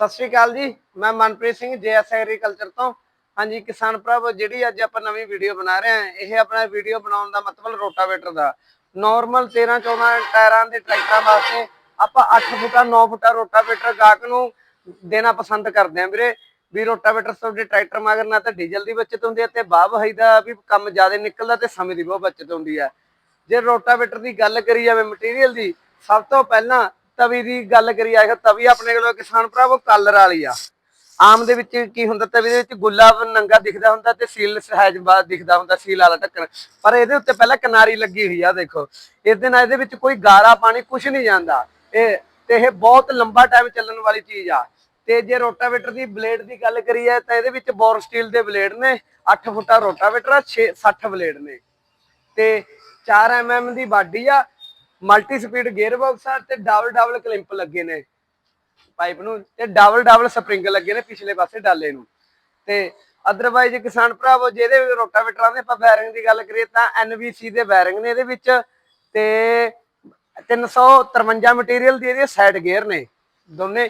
ਸਤਿ ਸ਼੍ਰੀ ਅਕਾਲ ਜੀ, ਮੈਂ ਮਨਪ੍ਰੀਤ ਸਿੰਘ, ਜੇਐਸ ਐਗਰੀਕਲਚਰ ਤੋਂ। ਹਾਂਜੀ, ਕਿਸਾਨ ਭਰਾਵੋ ਜਿਹੜੀ ਅੱਜ ਆਪਾਂ ਨਵੀਂ ਵੀਡੀਓ ਬਣਾ ਰਹੇ ਹਾਂ, ਇਹ ਆਪਣਾ ਵੀਡੀਓ ਬਣਾਉਣ ਦਾ ਮਤਲਬ ਰੋਟਾਵੇਟਰ ਦਾ। ਨਾਰਮਲ 13 14 ਟਾਇਰਾਂ ਦੇ ਟਰੈਕਟਰਾਂ ਵਾਸਤੇ ਆਪਾਂ 8 ਫੁੱਟਾ 9 ਫੁੱਟਾ ਰੋਟਾਵੇਟਰ ਗਾਹਕ ਨੂੰ ਦੇਣਾ ਪਸੰਦ ਕਰਦੇ ਹਾਂ ਵੀਰੇ। ਵੀ ਰੋਟਾਵੇਟਰ ਤੁਹਾਡੇ ਟਰੈਕਟਰ ਮਗਰ ਨਾ ਤਾਂ ਡੀਜ਼ਲ ਦੀ ਬਚਤ ਹੁੰਦੀ ਹੈ ਤੇ ਬਾਹ ਵਹਾਈ ਦਾ ਵੀ ਕੰਮ ਜ਼ਿਆਦਾ ਨਿਕਲਦਾ ਤੇ ਸਮੇਂ ਦੀ ਬਹੁਤ ਬਚਤ ਹੁੰਦੀ ਹੈ। ਜੇ ਰੋਟਾਵੇਟਰ ਦੀ ਗੱਲ ਕਰੀ ਜਾਵੇ ਮਟੀਰੀਅਲ ਦੀ, ਸਭ ਤੋਂ ਪਹਿਲਾਂ ਤਵੀ ਦੀ ਗੱਲ ਕਰੀ ਜਾਵੇ ਤਵੀ ਆਪਣੇ ਕੋਲ ਕਿਸਾਨ ਭਰਾਵੋ, ਕਲਰ ਵਾਲੀ ਆ। ਆਮ ਦੇ ਵਿੱਚ ਕੀ ਹੁੰਦਾ, ਤਵੀ ਦੇ ਵਿੱਚ ਗੁਲਾਬ ਨੰਗਾ ਦਿਖਦਾ ਹੁੰਦਾ ਤੇ ਸੀਲ ਸਹਿਜ ਬਾਅਦ ਦਿਖਦਾ ਹੁੰਦਾ, ਸੀਲ ਵਾਲਾ ਢੱਕਣ। ਪਰ ਇਹਦੇ ਉੱਤੇ ਪਹਿਲਾਂ ਕਿਨਾਰੀ ਲੱਗੀ ਹੋਈ ਆ, ਦੇਖੋ। ਇਹਦੇ ਨਾਲ ਇਹਦੇ ਵਿੱਚ ਕੋਈ ਗਾਰਾ ਪਾਣੀ ਕੁਝ ਨਹੀਂ ਜਾਂਦਾ। ਇਹ ਤੇ ਇਹ ਬਹੁਤ ਲੰਬਾ ਟਾਈਮ ਚੱਲਣ ਵਾਲੀ ਚੀਜ਼ ਆ। ਤੇ ਜੇ ਰੋਟਾਵੇਟਰ ਦੀ ਬਲੇਡ ਦੀ ਗੱਲ ਕਰੀਏ ਤਾਂ ਇਹਦੇ ਵਿੱਚ ਬੋਰ ਸਟੀਲ ਦੇ ਬਲੇਡ ਨੇ 8 ਫੁੱਟਾ ਰੋਟਾਵੇਟਰ ਆ 6 60 ਬਲੇਡ ਨੇ। ਤੇ 4 ਐਮਐਮ ਦੀ ਬਾਡੀ ਆ ਮਲਟੀ ਸਪੀਡ ਗੇਅਰ ਬਾਕਸ ਆ ਤੇ ਡਬਲ ਡਬਲ ਕਲਿੰਪ ਲੱਗੇ ਨੇ ਪਾਈਪ ਨੂੰ ਤੇ ਡਬਲ ਡਬਲ ਸਪਰਿੰਗ ਲੱਗੇ ਨੇ ਪਿਛਲੇ ਪਾਸੇ ਡਾਲੇ ਨੂੰ। ਤੇ ਅਦਰਵਾਈਜ਼ ਕਿਸਾਨ ਭਰਾਵੋ, ਜਿਹਦੇ ਰੋਟਾਵੇਟਰਾਂ ਦੇ ਆਪਾਂ ਬੈਰਿੰਗ ਦੀ ਗੱਲ ਕਰੀਏ ਤਾਂ ਐਨਵੀਸੀ ਦੇ ਬੈਰਿੰਗ ਨੇ ਇਹਦੇ ਵਿੱਚ ਤੇ 353 ਮਟੀਰੀਅਲ ਦੀ ਇਹਦੇ ਸਾਈਡ ਗੇਅਰ ਨੇ ਦੋਨੇ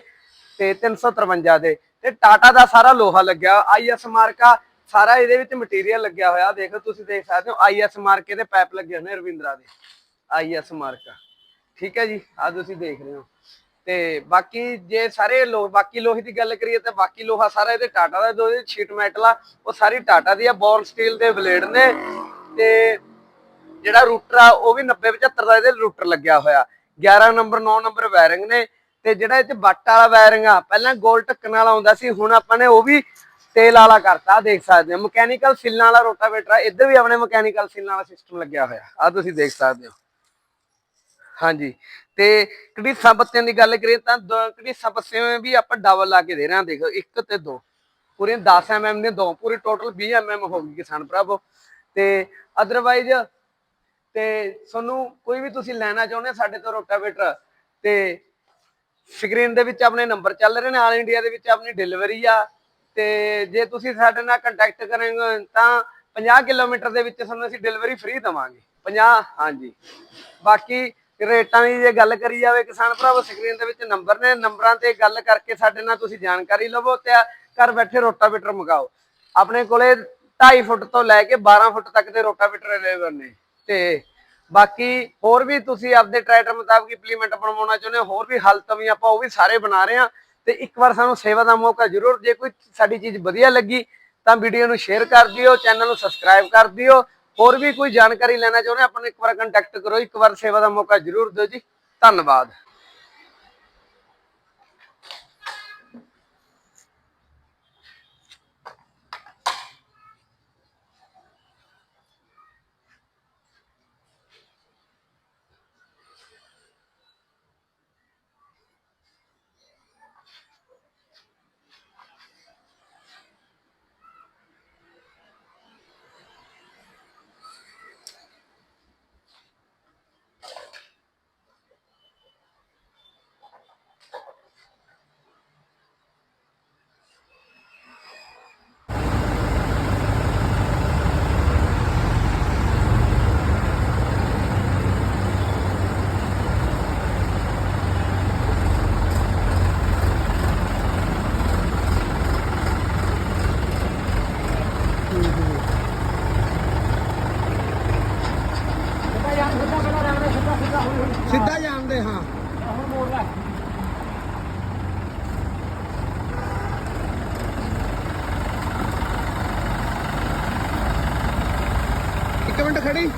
ਤੇ 353 ਦੇ। ਤੇ ਟਾਟਾ ਦਾ ਸਾਰਾ ਲੋਹਾ ਲੱਗਿਆ ਆਈਐਸ ਮਾਰਕਾ ਸਾਰਾ ਇਹਦੇ ਵਿੱਚ ਮਟੀਰੀਅਲ ਲੱਗਿਆ ਹੋਇਆ, ਦੇਖੋ ਤੁਸੀਂ ਦੇਖ ਸਕਦੇ ਹੋ ਆਈਐਸ ਮਾਰਕੇ ਦੇ ਪਾਈਪ ਲੱਗੇ ਹੋਏ ਨੇ ਰਵਿੰਦਰਾ ਦੇ। ਆਈਐਸ ਮਾਰਕਾ। ਠੀਕ ਹੈ ਜੀ ਆ ਤੁਸੀਂ ਦੇਖ ਰਹੇ ਹੋ। ਤੇ ਬਾਕੀ ਜੇ ਸਾਰੇ ਲੋ, ਬਾਕੀ ਲੋਹੇ ਦੀ ਗੱਲ ਕਰੀਏ ਤਾਂ ਬਾਕੀ ਲੋਹਾ ਸਾਰਾ ਇਹਦੇ ਟਾਟਾ ਦਾ ਜੋ ਇਹਦੀ ਸ਼ੀਟ ਮੈਟਲ ਆ, ਉਹ ਸਾਰੀ ਟਾਟਾ ਦੀ ਆ, ਬੋਰਨ ਸਟੀਲ ਦੇ ਬਲੇਡ ਨੇ। ਤੇ ਜਿਹੜਾ ਰੂਟਰ ਆ, ਉਹ ਵੀ 90 75 ਦਾ ਇਹਦੇ ਰੂਟਰ ਲੱਗਿਆ ਹੋਇਆ। 11 ਨੰਬਰ 9 ਨੰਬਰ ਵਾਇਰਿੰਗ ਨੇ। ਤੇ ਜਿਹੜਾ ਇਹ ਚ ਬੱਟ ਵਾਲਾ ਵਾਇਰਿੰਗ ਆ, ਪਹਿਲਾਂ ਗੋਲ ਢੱਕਣ ਵਾਲਾ ਆਉਂਦਾ ਸੀ, ਹੁਣ ਆਪਾਂ ਨੇ ਉਹ ਵੀ ਤੇਲ ਵਾਲਾ ਕਰਤਾ ਦੇਖ ਸਕਦੇ ਹੋ। ਮਕੈਨੀਕਲ ਸਿੱਲਾਂ ਵਾਲਾ ਰੋਟਾਵੇਟਰ ਆ, ਇੱਧਰ ਵੀ ਆਪਣੇ ਮਕੈਨੀਕਲ ਸਿੱਲਾਂ ਵਾਲਾ ਸਿਸਟਮ ਲੱਗਿਆ ਹੋਇਆ। ਆ ਤੁਸੀਂ ਦੇਖ ਸਕਦੇ ਹੋ। ਹਾਂਜੀ। ਤੇ ਕਿਹੜੀ ਪੱਤਿਆਂ ਦੀ ਗੱਲ ਕਰੀਏ ਤਾਂ ਦ- ਕੜੀਸਾਂ ਵੀ ਆਪਾਂ ਡਬਲ ਲਾ ਕੇ ਦੇ ਰਹੇ ਹਾਂ, ਦੇਖੋ, ਇੱਕ ਤੇ ਦੋ। ਪੂਰੇ 10 ਐਮਐਮ ਨੇ ਦੋ, ਪੂਰੀ ਟੋਟਲ 20 ਐਮਐਮ ਹੋ ਗਈ ਕਿਸਾਨ ਭਰਾਵੋ। ਤੇ ਅਦਰਵਾਈਜ਼ ਤੇ ਤੁਹਾਨੂੰ ਕੋਈ ਵੀ ਤੁਸੀਂ ਲੈਣਾ ਚਾਹੁੰਦੇ ਹੋ, ਸਾਡੇ ਤੋਂ ਰੋਟਾਵੇਟਰ ਤੇ ਸਕਰੀਨ ਦੇ ਵਿੱਚ ਆਪਣੇ ਨੰਬਰ ਚੱਲ ਰਹੇ ਨੇ, ਆਲ ਇੰਡੀਆ ਦੇ ਵਿੱਚ ਆਪਣੀ ਡਿਲੀਵਰੀ ਆ। ਤੇ ਜੇ ਤੁਸੀਂ ਸਾਡੇ ਨਾਲ ਕੰਟੈਕਟ ਕਰੋਗੇ ਤਾਂ 50 ਕਿਲੋਮੀਟਰ ਦੇ ਵਿੱਚ ਤੁਹਾਨੂੰ ਅਸੀਂ ਡਿਲੀਵਰੀ ਫ੍ਰੀ ਦਵਾਂਗੇ। 50 ਹਾਂਜੀ। ਬਾਕੀ ਰੇਟਾਂ ਦੀ ਜੇ ਗੱਲ ਕਰੀ ਜਾਵੇ, ਕਿਸਾਨ ਭਰਾਵੋ, ਸਕਰੀਨ ਦੇ ਵਿੱਚ ਨੰਬਰ ਨੇ, ਨੰਬਰਾਂ ਤੇ ਗੱਲ ਕਰਕੇ ਸਾਡੇ ਨਾਲ ਤੁਸੀਂ ਜਾਣਕਾਰੀ ਲਵੋ ਤੇ ਘਰ ਬੈਠੇ ਰੋਟਾਵੇਟਰ ਮੰਗਾਓ। ਆਪਣੇ ਕੋਲੇ 2.5 ਫੁੱਟ ਤੋਂ ਲੈ ਕੇ 12 ਫੁੱਟ ਤੱਕ ਦੇ ਰੋਟਾਵੇਟਰ ਅਵੇਲੇਬਲ ਨੇ ਤੇ ਬਾਕੀ ਹੋਰ ਵੀ ਤੁਸੀਂ ਆਪਦੇ ਟਰੈਕਟਰ ਮੁਤਾਬਕ ਇੰਪਲੀਮੈਂਟ ਬਣਵਾਉਣਾ ਚਾਹੁੰਦੇ ਹੋ, ਹੋਰ ਵੀ ਹਾਲਤ ਵੀ ਆਪਾਂ ਉਹ ਵੀ ਸਾਰੇ ਬਣਾ ਰਹੇ ਹਾਂ ਤੇ ਇੱਕ ਵਾਰ ਸਾਨੂੰ ਸੇਵਾ ਦਾ ਮੌਕਾ ਜ਼ਰੂਰ, ਜੇ ਕੋਈ ਸਾਡੀ ਚੀਜ਼ ਵਧੀਆ ਲੱਗੀ ਤਾਂ ਵੀਡੀਓ ਨੂੰ ਸ਼ੇਅਰ ਕਰ ਦਿਓ ਚੈਨਲ ਨੂੰ ਸਬਸਕ੍ਰਾਈਬ ਕਰ ਦਿਓ ਹੋਰ ਵੀ ਕੋਈ ਜਾਣਕਾਰੀ ਲੈਣਾ ਚਾਹੁੰਦੇ ਆਪਾਂ ਨੂੰ ਇੱਕ ਵਾਰ ਕੰਟੈਕਟ ਕਰੋ, ਇੱਕ ਵਾਰ ਸੇਵਾ ਦਾ ਮੌਕਾ ਜ਼ਰੂਰ ਦਿਓ ਜੀ। ਧੰਨਵਾਦ। ਸਿੱਧਾ ਜਾਣਦੇ ਹਾਂ। ਇੱਕ ਮਿੰਟ ਖੜੀ।